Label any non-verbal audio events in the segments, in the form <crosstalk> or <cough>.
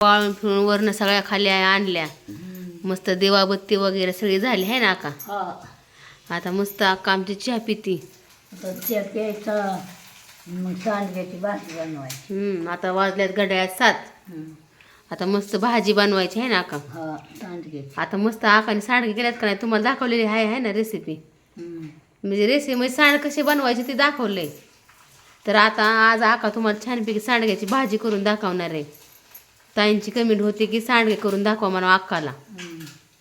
वाळून फिरून वरनं सगळ्या खाली आणल्या. मस्त देवाबत्ती वगैरे सगळी झाली आहे ना का? हा. आता मस्त अक्का आमची चहा पिती. आता त्या प्यायचा मग सांडग्याची भाजी बनवायची. हम्म, आता वाजल्यात घड्याळात सात. आता मस्त भाजी बनवायची आहे ना का हा आता मस्त आकाने सांडगे केल्यात का नाही तुम्हाला दाखवलेली आहे आहे ना रेसिपी. म्हणजे रेसिपी म्हणजे सांड कसे बनवायचे ते दाखवले तर आता आज आका तुम्हाला छानपैकी सांडग्याची भाजी करून दाखवणार आहे. ताईंची कमेंट होती की सांडगे करून दाखवा म्हणा अक्काला.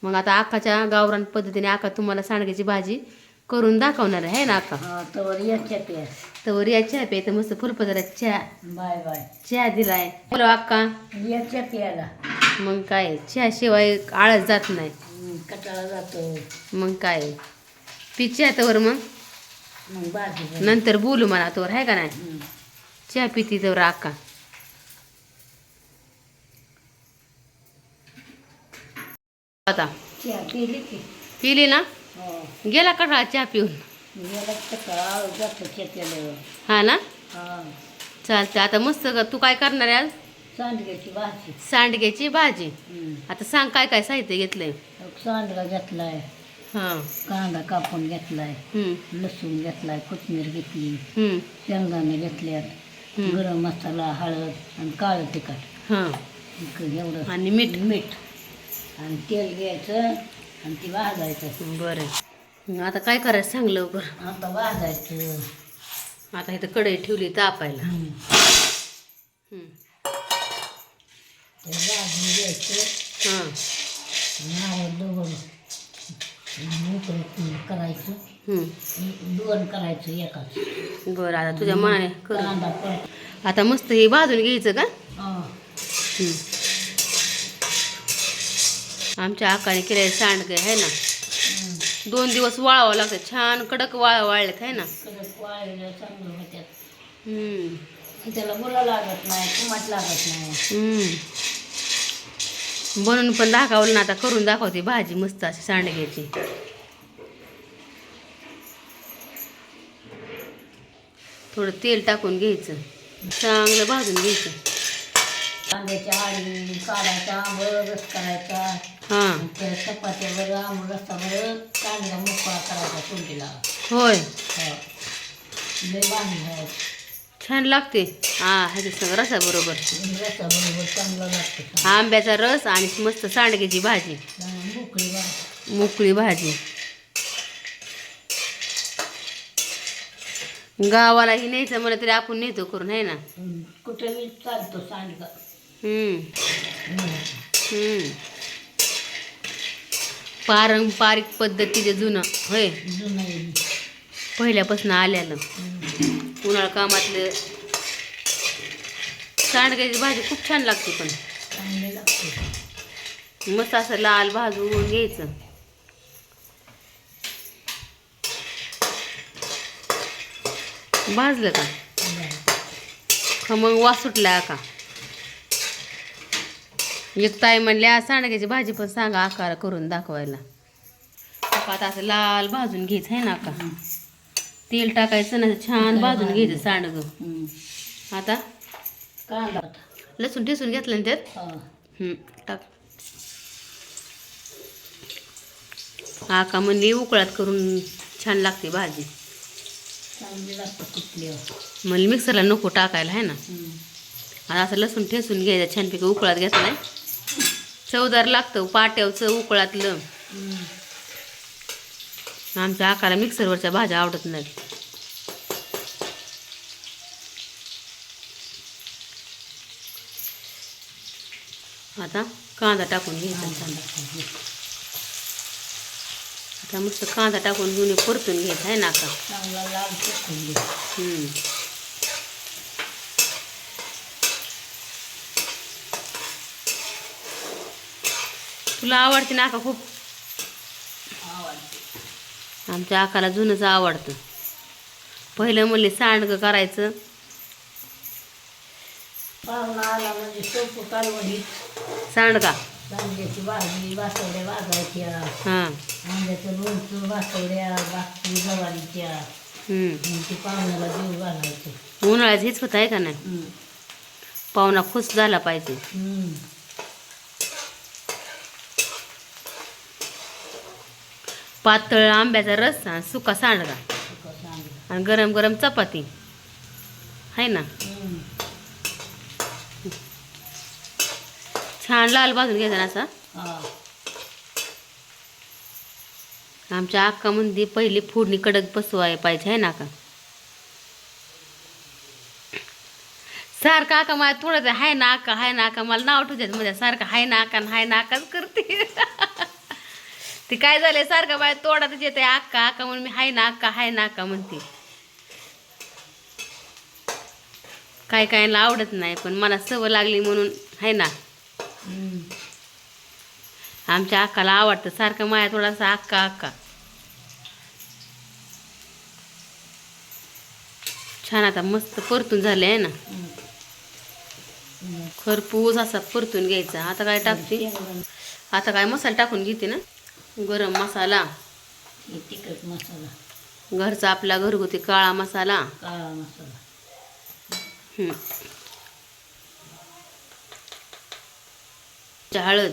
मग आता आकाच्या गावरान पद्धतीने आका तुम्हाला सांडग्याची भाजी करून दाखवणार आहे ना आका हा तर याच्या प्या तर या चहा प्यायचं मस्त फुलपत्रात चहा. Bye bye. चहा दिलाय. बोलो अक्का. याच्या प्याला मग काय चहा शिवाय आळस जात नाही. कटाळा जातो. मग काय पी चहा तवर मग. नंतर बोलू म्हणा तोवर आहे का नाही. चहा पिती तवर आका आता? पिली ना? हो. गेला कठाळा चहा पिऊन? हा ना? हा. चालते आता मस्त तू काय करणार आहे आज? सांडग्याची भाजी. सांडग्याची भाजी. आता सांग काय काय साहित्य घेतलंय. सांडगा घेतलाय. हां. कांदा कापून घेतलाय. लसूण घेतलाय कोथिंबीर घेतली. शेंगदाणे घेतल्यात. गरम मसाला हळद आणि काळं तिखट. हां. एवढं आणि मीठ. मीठ. आणि तेल घ्यायचं आणि ती भाजायचं. बरं. आता काय करायचं सांग लवकर. आता भाजायचं. आता इथं कढई ठेवली तापायला. ते भाजून घ्यायचं. हां. नारळ दोन मोकळं करायचं. दोन करायचं एकाच. बरं आता तुझ्या मनाने कर. कांदा परत. आता मस्त हे भाजून घ्यायचं का? हा. हम्म. आमच्या आकाने केलेले सांडगे आहे ना. दोन दिवस वाळावं लागतं. छान कडक वाळ वाळलेत आहे ना? कडक वाळलेलं चांगलं होत्यात हम्म, त्याला लागत नाही कुमाट लागत नाही. हम्म. बनवून पण दाखवलं ना आता करून दाखवते भाजी मस्त अशी सांडग्याची. थोडं तेल टाकून घ्यायचं. चांगलं भाजून घ्यायचं. कांद्याच्या आळी काढायचा आंबळ रस करायचा. हां. त्या चपात्यावर आंबळ रस्तावर कांदा मोकळा करायचा तोंडीला होय. हो. लय छान लागते. हा ह्याच्या चांगलं लागतं. आंब्याचा रस आणि मस्त सांडग्याची भाजी. मोकळी भाजी. मोकळी भाजी. गावालाही न्यायचं म्हणलं तरी आपण नेतो करून आहे ना. कुठं चालतो सांडगा. हम्म. हम्म. पारंपरिक पद्धतीचे जुनं होय? जुनं आहे. पहिल्यापासून हम्म. उन्हाळा कामातलं सांडग्याची भाजी खूप छान लागते पण. चांगलं लागतं मस्त असं लाल भाजून घ्यायचं. भाजलं का? खमंग वास सुटला का? एक ताई म्हणल्या सांडग्याची भाजी पण सांगा आकार करून दाखवायला. आता असं लाल भाजून घ्यायचं आहे ना का तेल टाकायचं ना छान भाजून घ्यायचं सांडग. आता? कांदा. लसूण ठेसून घेतलं ना त्यात? टाक. आका म्हणजे उकळात करून छान लागते भाजी. म्हणजे मिक्सरला नको टाकायला आहे ना. आता असं लसूण ठेसून घ्यायचं छानपैकी उकळात घेतलाय चवदार लागतं पाट्यावचं उकळातलं. आमच्या आकाला मिक्सरवरच्या भाज्या आवडत नाहीत. आता कांदा टाकून घ्यायचा आता मस्त कांदा टाकून घेऊन परतून घ्यायचा आहे ना का चांगला लाल चटणी घे. हम्म. तुला आवडते ना का खूप? आमच्या आकाला जुनंच आवडतं. पहिलं म्हणले सांडगं करायचं. म्हणजे सांडगा. कांद्याची भाजी बासवड्या भाजायच्या. हां. आंब्याचं लोणचं बासवड्या बाकी गवारीच्या. हम्म. आणि ते पाहुण्याला देऊ घालायचे. उन्हाळ्यात हेच होत आहे का नाही. पाहुणा खुश झाला पाहिजे. पातळ आंब्याचा रस आणि सुका सांडगा. आणि गरम गरम चपाती. आहे ना. छान लाल भाजून घ्यायचा ना असा? आमच्या अक्का म्हणते पहिली फोडणी कडक बसवाय पाहिजे आहे ना का सारखं आका मला थोडं हाय ना आका हाय ना आका मला नाव ठेवतात म्हणजे सारखं हाय ना आका हाय ना आकाच करते. <laughs> ते काय झालंय सारखं माझ्या तोडातच येते आक्का आका म्हणून मी हाय ना आक्का हाय ना आका म्हणते. काय कायला आवडत नाही पण मला सवय लागली म्हणून हाय ना. आमच्या अक्काला आवडतं सारखं माया थोडासा अक्का अक्का. छान आता मस्त परतून झाले आहे ना. खरपूस असा परतून घ्यायचा. आता काय टाकते? आता काय मसाला टाकून घेते ना? गरम मसाला. हे तिखट मसाला. घरचा आपला घरगुती काळा मसाला. काळा मसाला. हळद.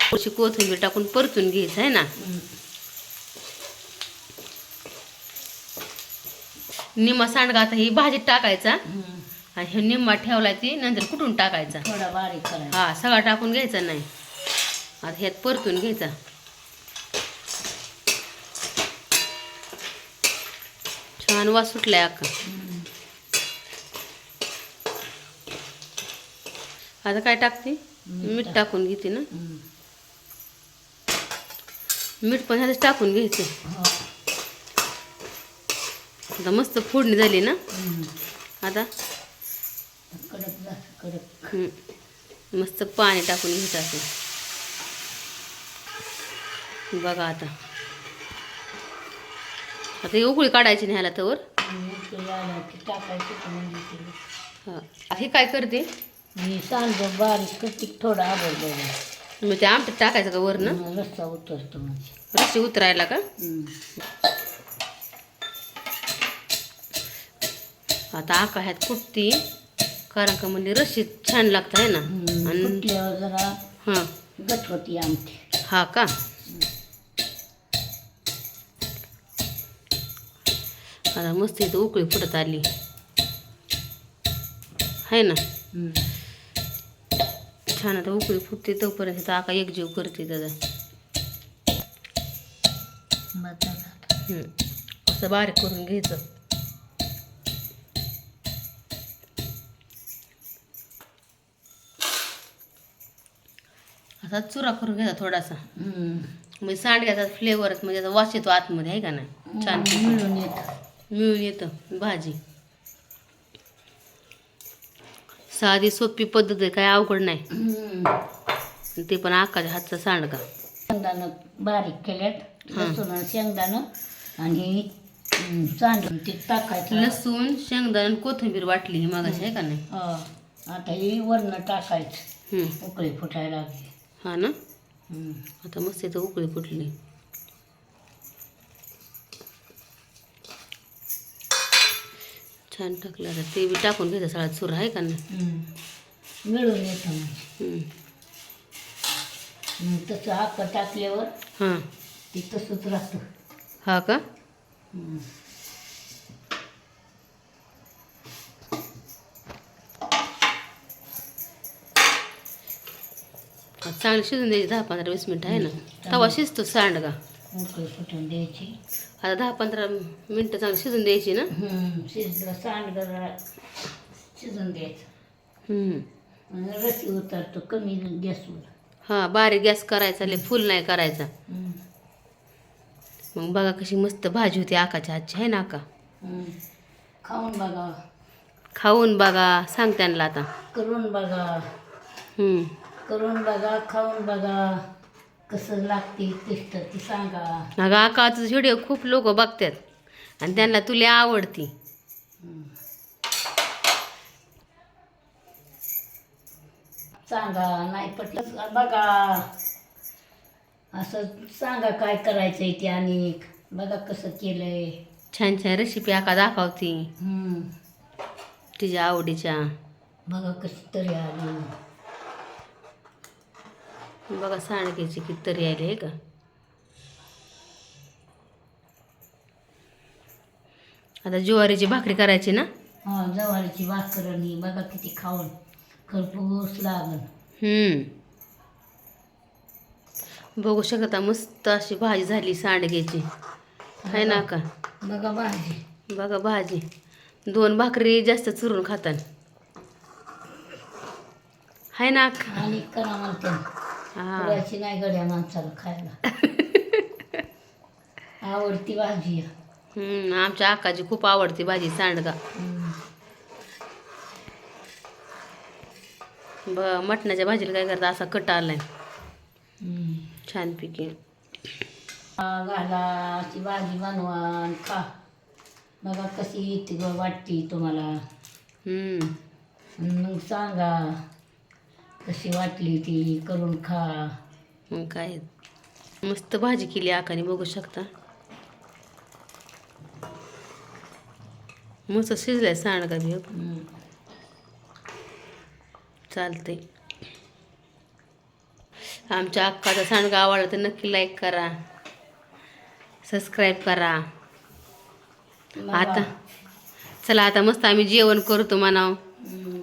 थोडीशी कोथिंबीर टाकून परतून घ्यायचं आहे ना. निम्मा सांडगा आता ही भाजीत टाकायचा. आणि हे निम्मा ठेवला ती नंतर कुठून टाकायचा? थोडा बारीक करायचा. हा सगळा टाकून घ्यायचा नाही. आता ह्यात परतून घ्यायचा छान वास सुटलाय. आता काय टाकते मीठ मीठ टाक. टाकून घेते ना. मीठ पण ह्यातच टाकून घ्यायचं हो. आता मस्त फोडणी झाली ना. आता मस्त पाणी टाकून घ्यायचं असं बघा आता. आता ही उकळी काढायची नाही ह्याला तवर आणि उकळी आल्या की टाकायची की म्हणजे ते. हा हे काय करते? मी सांडगं बारीक करते थोडा आवडलेला मग ते आमच्यात टाकायचं का वरनं? रस्ता उतरतो म्हणजे रस्सी उतरायला का. आता आका ह्यात कुठती? कारण का म्हणजे रस्सी छान लागतं आहे ना. आणि फुटल्यावर जरा? हां. गट होती आमची हा का? आता मस्त इथं उकळी फुटत आली. आहे ना. छान आता उकळी फुटते तोपर्यंत इथं आका एकजीव करते. हम्म. असं बारीक करून घ्यायचं. असा चुरा करून घ्यायचा थोडासा. म्हणजे सांडग्याचा फ्लेवरच म्हणजे वास येतो आतमध्ये आहे का नाही? छान मिळून येत. मिळून येतं भाजी. साधी सोपी पद्धत आहे काय अवघड नाही. ते पण आकाच्या हातचा सांडगा शेंगदाणं बारीक केल्यात. लसूण शेंगदाणं आणि सांडून ते टाकायचं. लसूण शेंगदाणा कोथिंबीर वाटली ही मागाशी आहे का नाही? हो. आता ही वरनं टाकायचं. उकळी फुटायला लागली. हा ना. आता मस्त इथं उकळी फुटली. छान टाकलं आता. ते बी टाकून घ्यायचं सगळा चुरा आहे का नाही. मिळून येतं मग हम्म. मग तसं टाकल्यावर हां. ते तसंच राहतं. हा का? हम्म. चांगलं शिजून द्यायची दहा पंधरा वीस मिनिटं आहे ना? तवा शिजतो सांडगा. उकळी फुटून द्यायची आता दहा पंधरा मिनटं चांगलं शिजून द्यायची ना हम्म. शिजलं शिजून द्यायचं हम्म. आणि रसी उतरतो कमी गॅसवर हा बारीक गॅस करायचा लय फुल नाही करायचा हम्म. मग बघा कशी मस्त भाजी होती आकाच्या हातची आहे ना आका हम्म. खाऊन बघा खाऊन बघा सांग त्यांना आता करून बघा हम्म. करून बघा खाऊन बघा कसं लागते टेस्ट ती सांगा. अगं आकाचं व्हिडिओ खूप लोक बघतात. आणि त्यांना तुला आवडती. सांगा नाही पटलं बघा. असं सांगा काय करायचंय ते आणि बघा कसं केलंय. छान छान रेसिपी आका दाखवती. हम्म. तिच्या आवडीच्या. बघा कशी तरी आली. बघा सांडगेची कितीतरी आली आहे का? आता ज्वारीची भाकरी करायची ना? हा भाकरी भाकर आणि बघा किती खाऊन खरपूस लागल. हम्म. बघू शकता मस्त अशी भाजी झाली सांडग्याची. आहे ना का? बघा भाजी. बघा भाजी. दोन भाकरी जास्त चुरून खातात आहे ना का? आणि करा हा. पुऱ्याची नाही गड्या माणसाला खायला. <laughs> आवडती भाजी आमच्या आकाची खूप आवडती भाजी सांडगा. ब मटणाच्या भाजीला काय करता असा कट आलाय. हम्म. छानपैकी हा, घाला ती भाजी बनवा खा. बघा कशी येते ग वाटते तुम्हाला. मग सांगा. कशी वाटली ती? करून खा. मग काय? मस्त भाजी केली आकाने बघू शकता. मस्त शिजलाय सांडगा बी. चालतंय. आमच्या अक्काचा सांडगा आवडला तर नक्की लाईक करा. सबस्क्राईब करा. आता चला आता मस्त आम्ही जेवण करतो म्हणाव.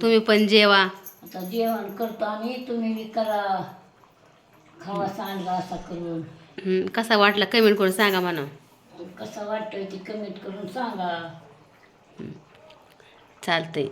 तुम्ही पण जेवा. आता जेवण करतो आम्ही तुम्ही करा. खावा सांगा असा करून. हम्म, कसा वाटला कमेंट करून सांगा म्हणाव कसं वाटतंय ते कमेंट करून सांगा. चालतंय.